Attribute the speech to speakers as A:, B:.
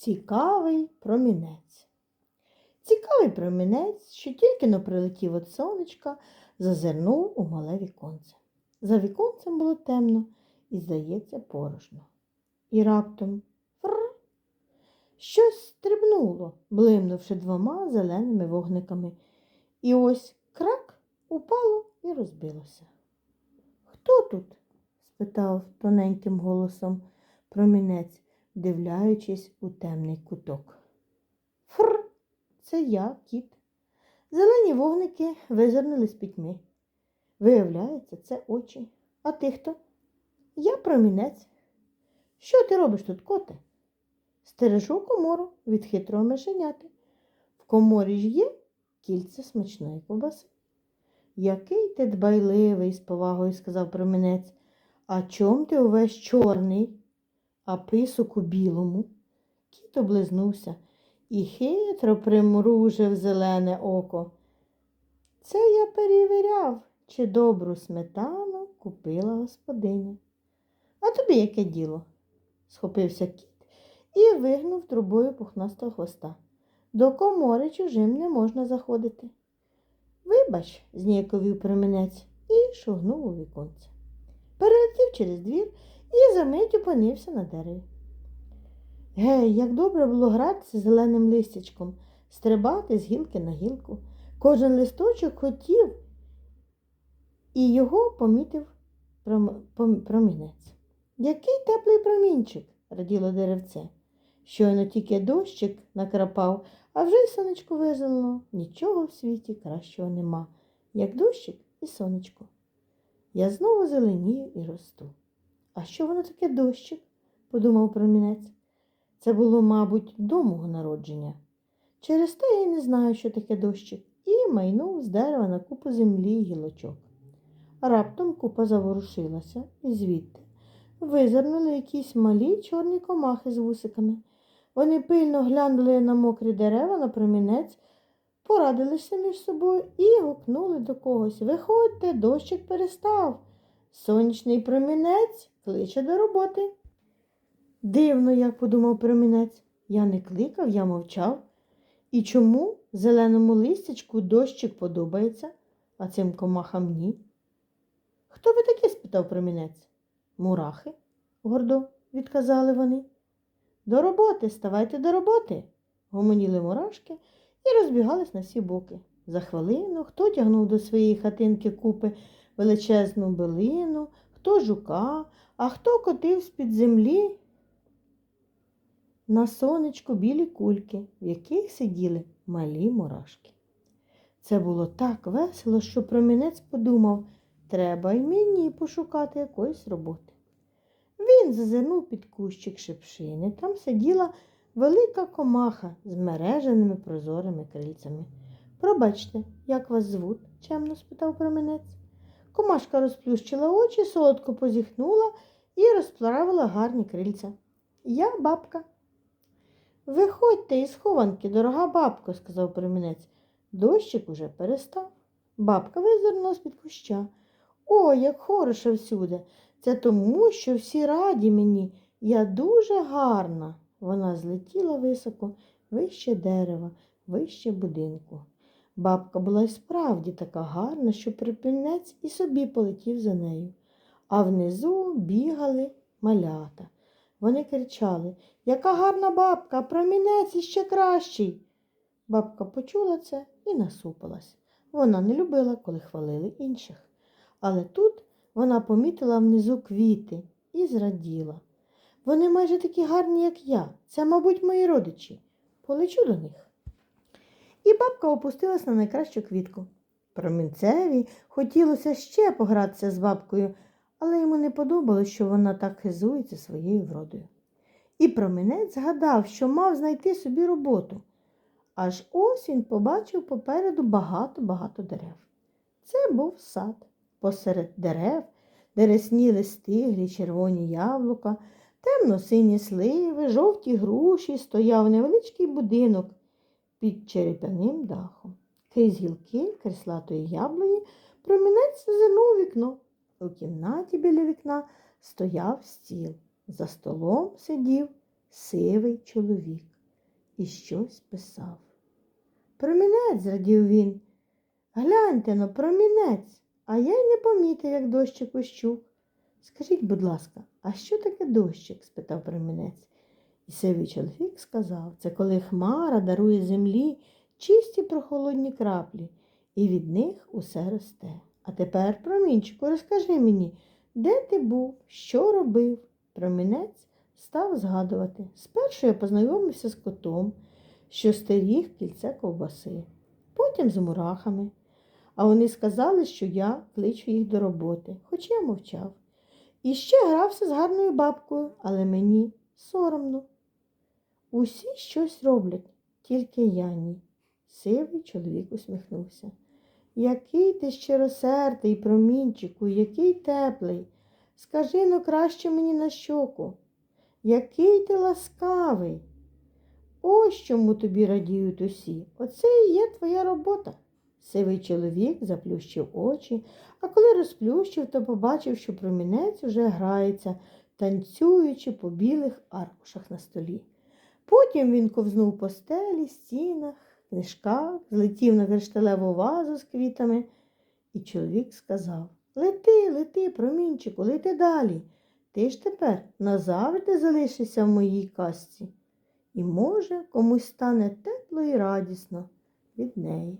A: Цікавий промінець. Цікавий промінець, що тільки но прилетів від сонечка, зазирнув у мале віконце. За віконцем було темно і, здається, порожньо. І раптом фр. Щось стрибнуло, блимнувши двома зеленими вогниками. І ось крак упало і розбилося. Хто тут? спитав тоненьким голосом промінець, вдивляючись у темний куток. Фр, це я, кіт. Зелені вогники визирнули з пітьми. Виявляється, це очі. А ти хто? Я промінець. Що ти робиш тут, коте? Стережу комору від хитрого мишеняти. В коморі ж є кільце смачної ковбаси. Який ти дбайливий, з повагою сказав промінець. А чом ти увесь чорний, а писок у білому? Кіт облизнувся і хитро примружив зелене око. Це я перевіряв, чи добру сметану купила господиня. А тобі яке діло? схопився кіт і вигнув трубою пухнастого хвоста. До комори чужим не можна заходити. Вибач, зніяковів промінець і шугнув у віконце. Перелетів через двір і за мить опинився на дереві. Гей, як добре було гратися зеленим листячком, стрибати з гілки на гілку. Кожен листочок хотів, і його помітив пром- пом- промінець. Який теплий промінчик, раділо деревце. Щойно тільки дощик накрапав, а вже й сонечко визелено. Нічого в світі кращого нема, як дощик і сонечко. Я знову зеленію і росту. А що воно таке дощик? подумав промінець. Це було, мабуть, до мого народження. Через те я не знаю, що таке дощик, і майнув з дерева на купу землі й гілочок. Раптом купа заворушилася, і звідти визирнули якісь малі чорні комахи з вусиками. Вони пильно глянули на мокрі дерева на промінець, порадилися між собою і гукнули до когось Виходьте, дощик перестав. Сонячний промінець кличе до роботи. Дивно, як подумав промінець. Я не кликав, я мовчав. І чому зеленому листячку дощик подобається, а цим комахам ні? Хто ви такі? спитав промінець. Мурахи, гордо відказали вони. До роботи, ставайте до роботи, гомоніли мурашки і розбігались на всі боки. За хвилину хто тягнув до своєї хатинки купи величезну билину, хто жука, а хто котив з-під землі на сонечку білі кульки, в яких сиділи малі мурашки. Це було так весело, що промінець подумав, треба й мені пошукати якоїсь роботи. Він зазирнув під кущик шипшини. Там сиділа велика комаха з мереженими прозорими крильцями. Пробачте, як вас звуть? чемно спитав промінець. Комашка розплющила очі, солодко позіхнула і розправила гарні крильця. Я бабка. Виходьте із хованки, дорога бабко, сказав промінець. Дощик уже перестав. Бабка визирнула з-під куща. О, як хороше всюди. Це тому, що всі раді мені. Я дуже гарна. Вона злетіла високо, вище дерева, вище будинку. Бабка була й справді така гарна, що припинець і собі полетів за нею. А внизу бігали малята. Вони кричали Яка гарна бабка, промінець іще кращий. Бабка почула це і насупилась. Вона не любила, коли хвалили інших. Але тут вона помітила внизу квіти і зраділа. Вони майже такі гарні, як я. Це, мабуть, мої родичі. Полечу до них. І бабка опустилась на найкращу квітку. Промінцеві хотілося ще погратися з бабкою, але йому не подобалось, що вона так хизується своєю вродою. І промінець згадав, що мав знайти собі роботу. Аж ось він побачив попереду багато-багато дерев. Це був сад. Посеред дерев, де ресніли стиглі червоні яблука, темно-сині сливи, жовті груші, стояв невеличкий будинок під череп'яним дахом. Крізь гілки креслатої яблуні промінець зазирнув вікно. У кімнаті біля вікна стояв стіл. За столом сидів сивий чоловік. і щось писав. Промінець, зрадів він. Гляньте но, промінець, а я й не помітив, як дощик ощух. Скажіть, будь ласка, а що таке дощик? спитав промінець. І сивий чоловік сказав, це коли хмара дарує землі чисті прохолодні краплі, і від них усе росте. А тепер, промінчику, розкажи мені, де ти був, що робив? Промінець став згадувати. Спершу я познайомився з котом, що стеріг кільце ковбаси, потім з мурахами. А вони сказали, що я кличу їх до роботи, хоч я мовчав. І ще грався з гарною бабкою, але мені соромно. Усі щось роблять, тільки я ні. Сивий чоловік усміхнувся. Який ти щиросердий, промінчику, який теплий. Скажи ну краще мені на щоку. Який ти ласкавий. Ось чому тобі радіють усі. Оце і є твоя робота. Сивий чоловік заплющив очі, а коли розплющив, то побачив, що промінець уже грається, танцюючи по білих аркушах на столі. Потім він ковзнув по стелі, стінах, книжках, злетів на кришталеву вазу з квітами, і чоловік сказав Лети, лети, промінчику, лети далі. Ти ж тепер назавжди залишишся в моїй казці. І, може, комусь стане тепло і радісно від неї.